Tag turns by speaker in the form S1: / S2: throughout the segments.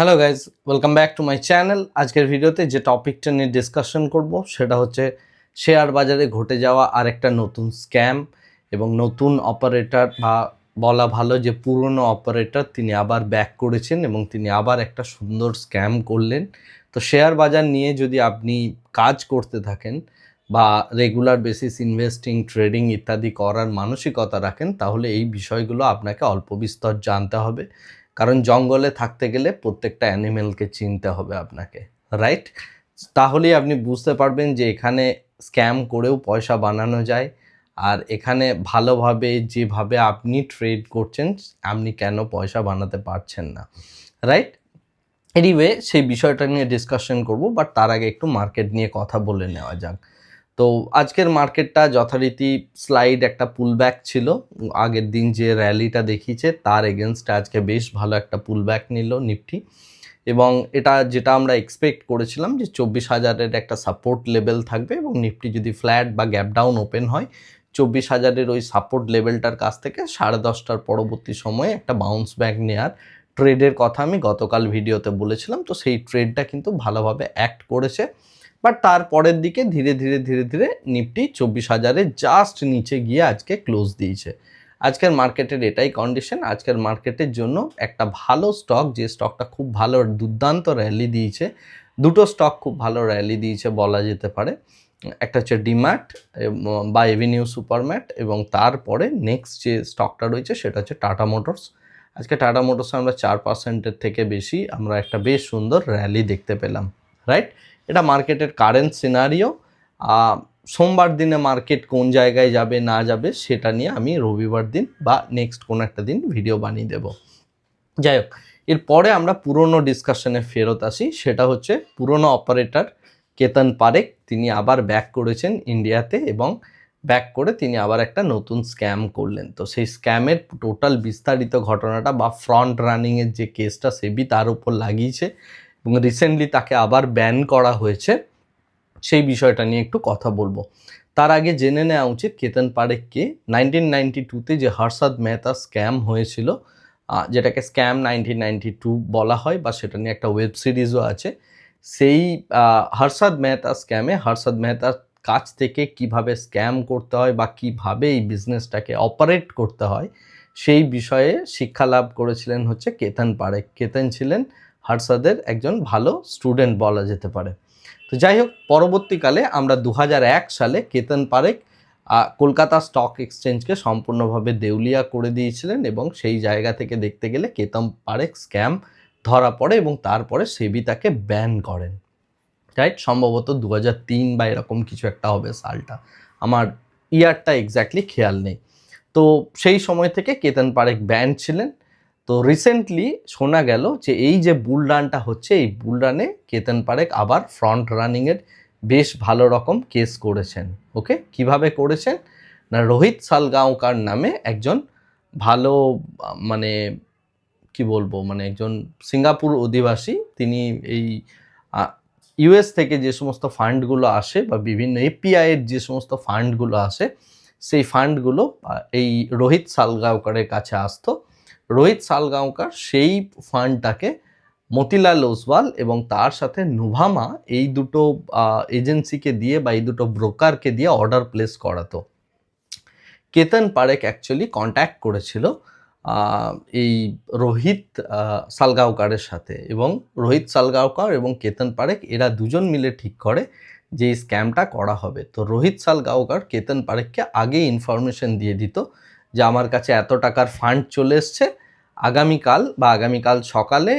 S1: Hello guys welcome back to my channel আজকের ভিডিওতে যে টপিকটা নিয়ে ডিসকাশন করব, সেটা হচ্ছে শেয়ার বাজারে ঘটে যাওয়া আরেকটা নতুন স্ক্যাম এবং নতুন অপারেটর বা বলা ভালো যে পুরনো অপারেটর তিনি আবার ব্যাক করেছেন এবং তিনি আবার একটা সুন্দর স্ক্যাম করলেন। তো শেয়ার বাজার নিয়ে যদি আপনি কাজ করতে থাকেন বা রেগুলার বেসিস ইনভেস্টিং ট্রেডিং ইত্যাদি করার মানসিকতা রাখেন, তাহলে এই বিষয়গুলো আপনাকে অল্প বিস্তর জানতে হবে। কারণ জঙ্গলে থাকতে গেলে প্রত্যেকটা অ্যানিমেলকে চিনতে হবে আপনাকে রাইট তাহলেই আপনি বুঝতে পারবেন যে এখানে স্ক্যাম করেও পয়সা বানানো যায় আর এখানে ভালোভাবে যেভাবে আপনি ট্রেড করছেন, আপনি কেন পয়সা বানাতে পারছেন না রাইট এনিওয়ে সেই বিষয়টা নিয়ে ডিসকাশন করব বাট তার আগে একটু মার্কেট নিয়ে কথা বলে নেওয়া যাক। তো আজকের মার্কেটটা যথারীতি স্লাইড একটা পুলব্যাক ছিল। আগের দিন যে র্যালিটা দেখিয়েছে, তার এগেনস্টে আজকে বেশ ভালো একটা পুলব্যাক নিল নিফটি। এবং এটা যেটা আমরা এক্সপেক্ট করেছিলাম যে চব্বিশ হাজারের একটা সাপোর্ট লেভেল থাকবে এবং নিফটি যদি ফ্ল্যাট বা গ্যাপ ডাউন ওপেন হয়, চব্বিশ হাজারের ওই সাপোর্ট লেভেলটার কাছ থেকে সাড়ে দশটার পরবর্তী সময়ে একটা বাউন্স ব্যাক নেওয়ার ট্রেডের কথা আমি গতকাল ভিডিওতে বলেছিলাম। তো সেই ট্রেডটা কিন্তু ভালোভাবে অ্যাক্ট করেছে। বাট তারপরের দিকে ধীরে ধীরে ধীরে ধীরে নিফটি চব্বিশ হাজারে জাস্ট নিচে গিয়ে আজকে ক্লোজ দিয়েছে। আজকের মার্কেটের এটাই কন্ডিশন আজকের মার্কেটের জন্য একটা ভালো স্টক যে স্টকটা খুব ভালো দুর্দান্ত র্যালি দিয়েছে। দুটো স্টক খুব ভালো র্যালি দিয়েছে বলা যেতে পারে। একটা হচ্ছে ডিম্যাট বা এভিনিউ সুপারম্যাট এবং তারপরে নেক্সট যে স্টকটা রয়েছে সেটা হচ্ছে টাটা মোটরস আজকে টাটা মোটরসে আমরা চার পার্সেন্টের থেকে বেশি আমরা একটা বেশ সুন্দর র্যালি দেখতে পেলাম। রাইট এটা মার্কেটের কারেন্ট সিনারিও সোমবার দিনে মার্কেট কোন জায়গায় যাবে, না যাবে, সেটা নিয়ে আমি রবিবার দিন বা নেক্সট কোনো একটা দিন ভিডিও বানিয়ে দেব। যাই হোক, এরপরে আমরা পুরনো ডিসকাশনে ফেরত আসি, সেটা হচ্ছে পুরনো অপারেটর কেতন পারেক, তিনি আবার ব্যাক করেছেন ইন্ডিয়াতে এবং ব্যাক করে তিনি আবার একটা নতুন স্ক্যাম করলেন। তো সেই স্ক্যামের টোটাল বিস্তারিত ঘটনাটা বা ফ্রন্ট রানিংয়ের যে কেসটা সেবি তার উপর লাগিয়েছে। এবং রিসেন্টলি তাকে আবার ব্যান করা হয়েছে, সেই বিষয়টা নিয়ে একটু কথা বলব। তার আগে জেনে নেওয়া উচিত কেতন পারেককে নাইনটিন নাইনটি টুতে যে হর্ষাদ মেহতা স্ক্যাম হয়েছিল যেটাকে স্ক্যাম নাইনটিন নাইনটি টু বলা হয় বা সেটা নিয়ে একটা ওয়েব সিরিজও আছে, সেই হর্ষাদ মেহতা স্ক্যামে হর্ষাদ মেহতার কাছ থেকে কীভাবে স্ক্যাম করতে হয় বা কীভাবে এই বিজনেসটাকে অপারেট করতে হয়, সেই বিষয়ে শিক্ষা লাভ করেছিলেন হচ্ছে কেতন পারেক কেতন ছিলেন হার্সাদের একজন ভালো স্টুডেন্ট বলা যেতে পারে। তো যাই হোক, পরবর্তীকালে আমরা দু হাজার এক সালে কেতন পারেক কলকাতা স্টক এক্সচেঞ্জকে সম্পূর্ণভাবে দেউলিয়া করে দিয়েছিলেন এবং সেই জায়গা থেকে দেখতে গেলে কেতন পারেক স্ক্যাম ধরা পড়ে এবং তারপরে সেবি তাকে ব্যান করেন। রাইট? সম্ভবত দু বা এরকম কিছু একটা হবে সালটা। আমার ইয়ারটা এক্স্যাক্টলি খেয়াল নেই। তো সেই সময় থেকে কেতন পারেক ব্যান ছিলেন। তো রিসেন্টলি শোনা গেল যে এই যে বুল রানটা হচ্ছে, এই বুল রানে কেতন পারেক আবার ফ্রন্ট রানিংয়ের বেশ ভালো রকম কেস করেছেন। ওকে কীভাবে করেছেন? না, রোহিত সালগাঁওকার নামে একজন ভালো মানে কি বলব মানে একজন সিঙ্গাপুর অধিবাসী, তিনি এই ইউএস থেকে যে সমস্ত ফান্ডগুলো আসে বা বিভিন্ন এপিআই এর যে সমস্ত ফান্ডগুলো আসে, সেই ফান্ডগুলো এই রোহিত সালগাঁওকারের কাছে আসতো। রোহিত সালগাঁওকার সেই ফান্ডটাকে মতিলাল ওসওয়াল এবং তার সাথে নুভামা এই দুটো এজেন্সিকে দিয়ে বা এই দুটো ব্রোকারকে দিয়ে অর্ডার প্লেস করাতো। কেতন পারেক অ্যাকচুয়ালি কন্ট্যাক্ট করেছিল এই রোহিত সালগাঁওকারের সাথে এবং রোহিত সালগাঁওকার এবং কেতন পারেক এরা দুজন মিলে ঠিক করে যে এই স্ক্যামটা করা হবে। তো রোহিত সালগাঁওকার কেতন পারেককে আগেই ইনফরমেশন দিয়ে দিত যে আমার কাছে এত টাকার ফান্ড চলে এসছে, আগামীকাল বা আগামীকাল সকালে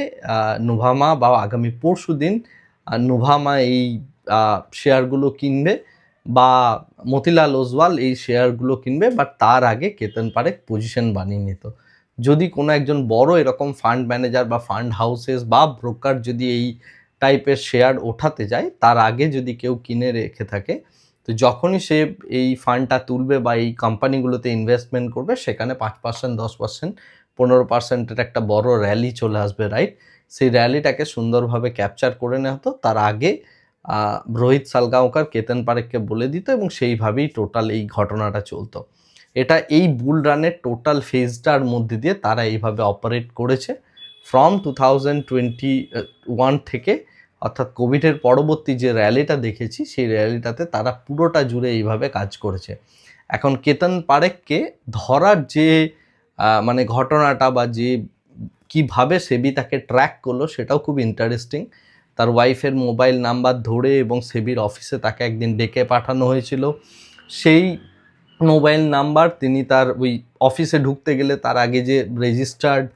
S1: নোভামা বা আগামী পরশু দিন নুভামা এই শেয়ারগুলো কিনবে বা মতিলাল ওজওয়াল এই শেয়ারগুলো কিনবে বাট তার আগে কেতন পারেক পজিশন বানিয়ে নিত। যদি কোনো একজন বড় এরকম ফান্ড ম্যানেজার বা ফান্ড হাউসেস বা ব্রোকার যদি এই টাইপের শেয়ার ওঠাতে যায়, তার আগে যদি কেউ কিনে রেখে থাকে তো যখনই সে এই ফান্ডটা তুলবে বা এই কোম্পানিগুলোতে ইনভেস্টমেন্ট করবে, সেখানে পাঁচ পার্সেন্ট দশ পার্সেন্ট পনেরো পার্সেন্টের একটা বড় র্যালি চলে আসবে রাইট সেই র্যালিটাকে সুন্দরভাবে ক্যাপচার করে নেওয়া হতো। তার আগে রোহিত সালগাঁওকার, কেতন পারেককে বলে দিত এবং সেইভাবেই টোটাল এই ঘটনাটা চলতো। এটা এই বুল রানের টোটাল ফেজটার মধ্যে দিয়ে তারা এইভাবে অপারেট করেছে। From two thousand twenty one থেকে অর্থাৎ কোভিডের পরবর্তী যে র্যালিটা দেখেছি, সেই র্যালিটাতে তারা পুরোটা জুড়ে এইভাবে কাজ করেছে। এখন কেতন পারেককে ধরার যে মানে ঘটনাটা বা যে কীভাবে সেবি তাকে ট্র্যাক করল সেটাও খুব ইন্টারেস্টিং তার ওয়াইফের মোবাইল নাম্বার ধরে এবং সেবির অফিসে তাকে একদিন ডেকে পাঠানো হয়েছিল। সেই মোবাইল নাম্বার তিনি তার ওই অফিসে ঢুকতে গেলে তার আগে যে রেজিস্টার্ড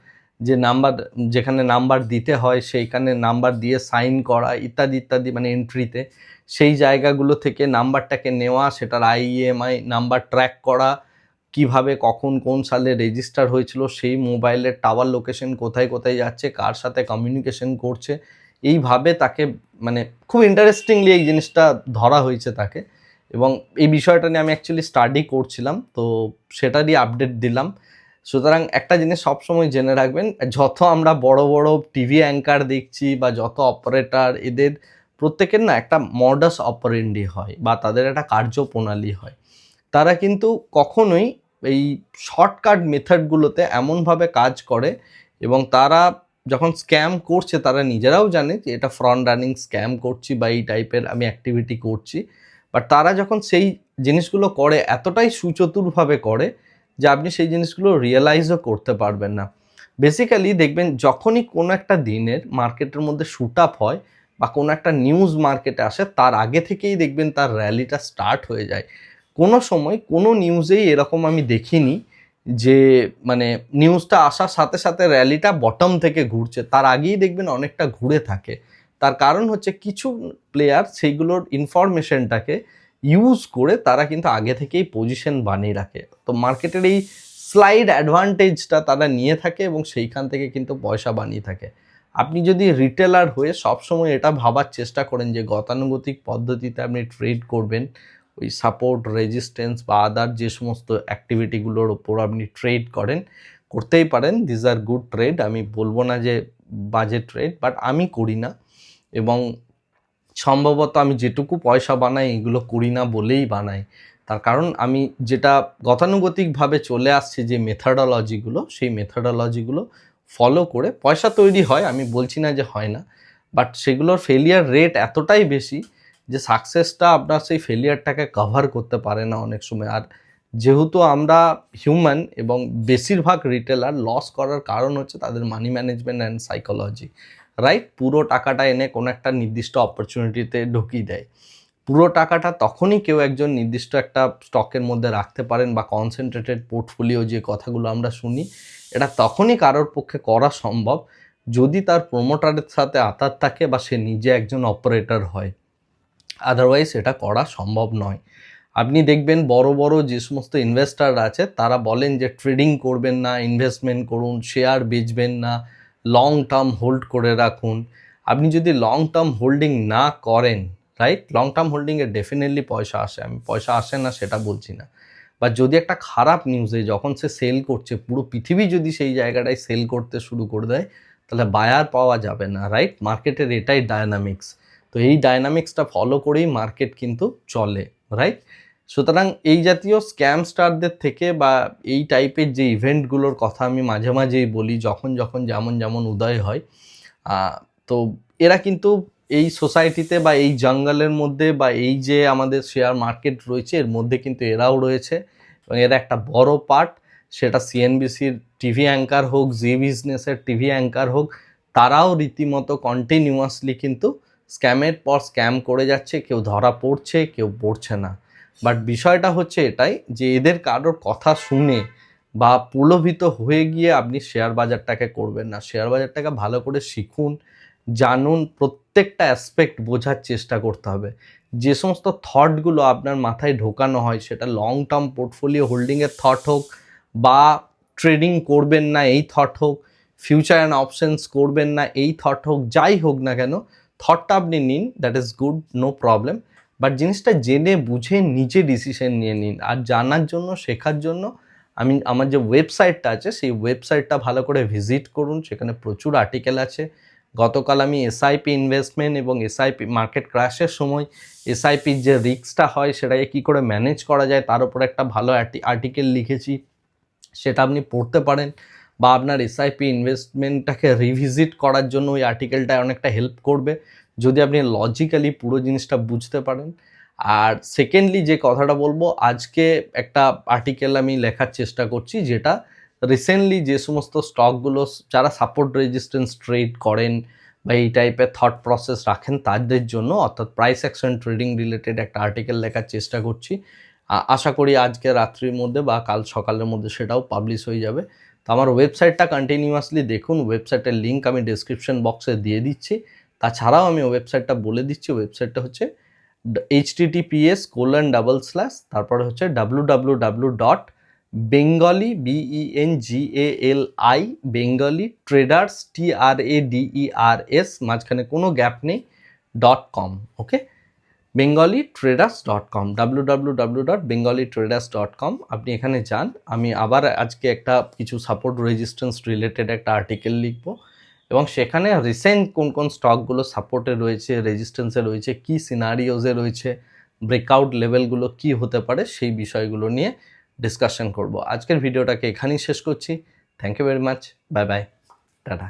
S1: যে নাম্বার, যেখানে নাম্বার দিতে হয়, সেইখানে নাম্বার দিয়ে সাইন করা, ইত্যাদি ইত্যাদি মানে এন্ট্রিতে সেই জায়গাগুলো থেকে নাম্বারটাকে নেওয়া, সেটার আইএমআই নাম্বার ট্র্যাক করা, কীভাবে, কখন, কোন সালে রেজিস্টার হয়েছিল, সেই মোবাইলের টাওয়ার লোকেশন কোথায় কোথায় যাচ্ছে, কার সাথে কমিউনিকেশন করছে, এইভাবে তাকে মানে খুব ইন্টারেস্টিংলি এই জিনিসটা ধরা হয়েছে তাকে। এবং এই বিষয়টা নিয়ে আমি অ্যাকচুয়ালি স্টাডি করছিলাম, তো সেটারই আপডেট দিলাম। সুতরাং একটা জিনিস সবসময় জেনে রাখবেন, যত আমরা বড় বড় টিভি অ্যাঙ্কার দেখছি বা যত অপারেটার এদের, প্রত্যেকের না একটা মডাস অপারেন্ডি হয় বা তাদের একটা কার্যপ্রণালী হয়। তারা কিন্তু কখনোই এই শর্টকাট মেথডগুলোতে এমনভাবে কাজ করে এবং তারা যখন স্ক্যাম করছে, তারা নিজেরাও জানে যে এটা ফ্রন্ট রানিং স্ক্যাম করছি বা এই টাইপের আমি অ্যাক্টিভিটি করছি। বাট তারা যখন সেই জিনিসগুলো করে, এতটাই সুচতুরভাবে করে যে আপনি সেই জিনিসগুলো রিয়েলাইজও করতে পারবেন না। বেসিক্যালি দেখবেন যখনই কোনো একটা দিনের মার্কেটের মধ্যে শ্যুট আপ হয় বা কোনো একটা নিউজ মার্কেটে আসে, তার আগে থেকেই দেখবেন তার র্যালিটা স্টার্ট হয়ে যায়। কোনো সময় কোনো নিউজেই এরকম আমি দেখিনি যে মানে নিউজটা আসার সাথে সাথে র্যালিটা বটম থেকে ঘুরছে। তার আগেই দেখবেন অনেকটা ঘুরে থাকে। তার কারণ হচ্ছে কিছু প্লেয়ার সেইগুলোর ইনফরমেশনটাকে ইউজ করে তারা কিন্তু আগে থেকেই পজিশন বানিয়ে রাখে। তো মার্কেটের এই স্লাইড অ্যাডভান্টেজটা তারা নিয়ে থাকে এবং সেইখান থেকে কিন্তু পয়সা বানিয়ে থাকে। আপনি যদি রিটেলার হয়ে সবসময় এটা ভাবার চেষ্টা করেন যে গতানুগতিক পদ্ধতিতে আপনি ট্রেড করবেন, ওই সাপোর্ট রেজিস্ট্যান্স বা আদার যে সমস্ত অ্যাক্টিভিটিগুলোর ওপর আপনি ট্রেড করেন, করতেই পারেন। দিজ আর গুড ট্রেড আমি বলব না যে বাজে ট্রেড বাট আমি করি না। এবং সম্ভবত আমি যেটুকু পয়সা বানাই, এগুলো করি না বলেই বানাই। তার কারণ আমি যেটা গতানুগতিকভাবে চলে আসছে যে মেথডোলজিগুলো সেই মেথডোলজিগুলো ফলো করে পয়সা তৈরি হয়, আমি বলছি না যে হয় না। বাট সেগুলোর ফেলিয়ার রেট এতটাই বেশি যে সাকসেসটা আপনার সেই ফেলিয়ারটাকে কভার করতে পারে না অনেক সময়। আর যেহেতু আমরা হিউম্যান এবং বেশিরভাগ রিটেলার লস করার কারণ হচ্ছে তাদের money management and psychology right পুরো টাকাটা এনে কোনো একটা নির্দিষ্ট অপরচুনিটিতে ঢুকিয়ে দেয়। পুরো টাকাটা তখনই কেউ একজন নির্দিষ্ট একটা স্টকের মধ্যে রাখতে পারেন বা কনসেন্ট্রেটেড পোর্টফোলিও যে কথাগুলো আমরা শুনি, এটা তখনই কারোর পক্ষে করা সম্ভব যদি তার প্রমোটারের সাথে আতার থাকে বা সে নিজে একজন অপারেটর হয়। আদারওয়াইজ এটা করা সম্ভব নয়। আপনি দেখবেন বড় বড় যে সমস্ত ইনভেস্টার আছে, তারা বলেন যে ট্রেডিং করবেন না ইনভেস্টমেন্ট করুন শেয়ার বেচবেন না লং টার্ম হোল্ড করে রাখুন। আপনি যদি লং টার্ম হোল্ডিং না করেন রাইট লং টার্ম হোল্ডিংয়ে ডেফিনেটলি পয়সা আসে। আমি পয়সা আসে না সেটা বলছি না। বা যদি একটা খারাপ নিউজে যখন সে সেল করছে, পুরো পৃথিবী যদি সেই জায়গাটায় সেল করতে শুরু করে দেয়, তাহলে বায়ার পাওয়া যাবে না রাইট মার্কেটের এটাই ডায়নামিক্স তো এই ডায়নামিক্সটা ফলো করেই মার্কেট কিন্তু চলে রাইট সুতরাং এই জাতীয় স্ক্যাম স্টারদের থেকে বা এই টাইপের যে ইভেন্টগুলোর কথা আমি মাঝে মাঝেই বলি, যখন যখন যেমন যেমন উদয় হয় তো এরা কিন্তু এই সোসাইটিতে বা এই জঙ্গলের মধ্যে বা এই যে আমাদের শেয়ার মার্কেট রয়েছে, এর মধ্যে কিন্তু এরাও রয়েছে। এবং এরা একটা বড় পার্ট সেটা সিএনবিসির টিভি অ্যাঙ্কার হোক জি বিজনেসের টিভি অ্যাঙ্কার হোক, তারাও রীতিমতো কন্টিনিউয়াসলি কিন্তু স্ক্যামের পর স্ক্যাম করে যাচ্ছে, কেউ ধরা পড়ছে, কেউ পড়ছে না। বাট বিষয়টা হচ্ছে এটাই যে এদের কারোর কথা শুনে বা প্রলোভিত হয়ে গিয়ে আপনি শেয়ার বাজারটাকে করবেন না। শেয়ার বাজারটাকে ভালো করে শিখুন, জানুন, প্রত্যেকটা অ্যাসপেক্ট বোঝার চেষ্টা করতে হবে। যে সমস্ত থটগুলো আপনার মাথায় ঢোকানো হয়, সেটা লং টার্ম পোর্টফোলিও হোল্ডিংয়ের থট হোক বা ট্রেডিং করবেন না, এই থট হোক ফিউচার অ্যান্ড অপশনস করবেন না, এই থট হোক, যাই হোক না কেন থটটা আপনি নিন that is good no problem but জিনিসটা জেনে বুঝে নিজে ডিসিশন নিয়ে নিন। আর জানার জন্য, শেখার জন্য আমি আমার যে ওয়েবসাইটটা আছে, সেই ওয়েবসাইটটা ভালো করে ভিজিট করুন। সেখানে প্রচুর আর্টিকেল আছে। গতকাল আমি এসআইপি ইনভেস্টমেন্ট এবং এসআইপি মার্কেট ক্র্যাশের সময় এসআইপির যে রিস্কটা হয়, সেটাকে কী করে ম্যানেজ করা যায়, তার উপর একটা ভালো আর্টিকেল লিখেছি। সেটা আপনি পড়তে পারেন বা আপনার এসআইপি ইনভেস্টমেন্টটাকে রিভিজিট করার জন্য ওই আর্টিকেলটায় অনেকটা হেল্প করবে। যদি আপনি লজিক্যালি পুরো জিনিসটা বুঝতে পারেন। আর সেকেন্ডলি যে কথাটা বলব, আজকে একটা আর্টিকেল আমি লেখার চেষ্টা করছি, যেটা রিসেন্টলি যে সমস্ত স্টকগুলো যারা সাপোর্ট রেজিস্ট্যান্স ট্রেড করেন বা এই টাইপের থট প্রসেস রাখেন, তাদের জন্য অর্থাৎ প্রাইস অ্যাকশন ট্রেডিং রিলেটেড একটা আর্টিকেল লেখার চেষ্টা করছি। আশা করি আজকে রাত্রির মধ্যে বা কাল সকালের মধ্যে সেটাও পাবলিশ হয়ে যাবে। তো আমার ওয়েবসাইটটা কন্টিনিউয়াসলি দেখুন ওয়েবসাইটের লিঙ্ক আমি ডিসক্রিপশন বক্সে দিয়ে দিচ্ছি। তাছাড়াও আমি ওয়েবসাইটটা বলে দিচ্ছি ওয়েবসাইটটা হচ্ছে H TTPS colon double slash তারপরে হচ্ছে W W W dot Bengali BEN G L I Bengali traders T R A DE R S মাঝখানে কোনো গ্যাপ নেই dot com okay Bengali traders dot com W W W dot Bengali traders dot com আপনি এখানে যান, আমি আবার আজকে একটা কিছু সাপোর্ট রেজিস্ট্যান্স রিলেটেড একটা আর্টিকেল লিখব। এবং সেখানে রিসেন্ট কোন কোন স্টকগুলো সাপোর্টে রয়েছে রেজিস্ট্যান্সে রয়েছে, কি সিনারিওজে রয়েছে ব্রেকআউট লেভেলগুলো কি হতে পারে সেই বিষয়গুলো নিয়ে ডিসকাশন করব। আজকের ভিডিওটাকে এখানেই শেষ করছি। Thank you very much bye bye tata.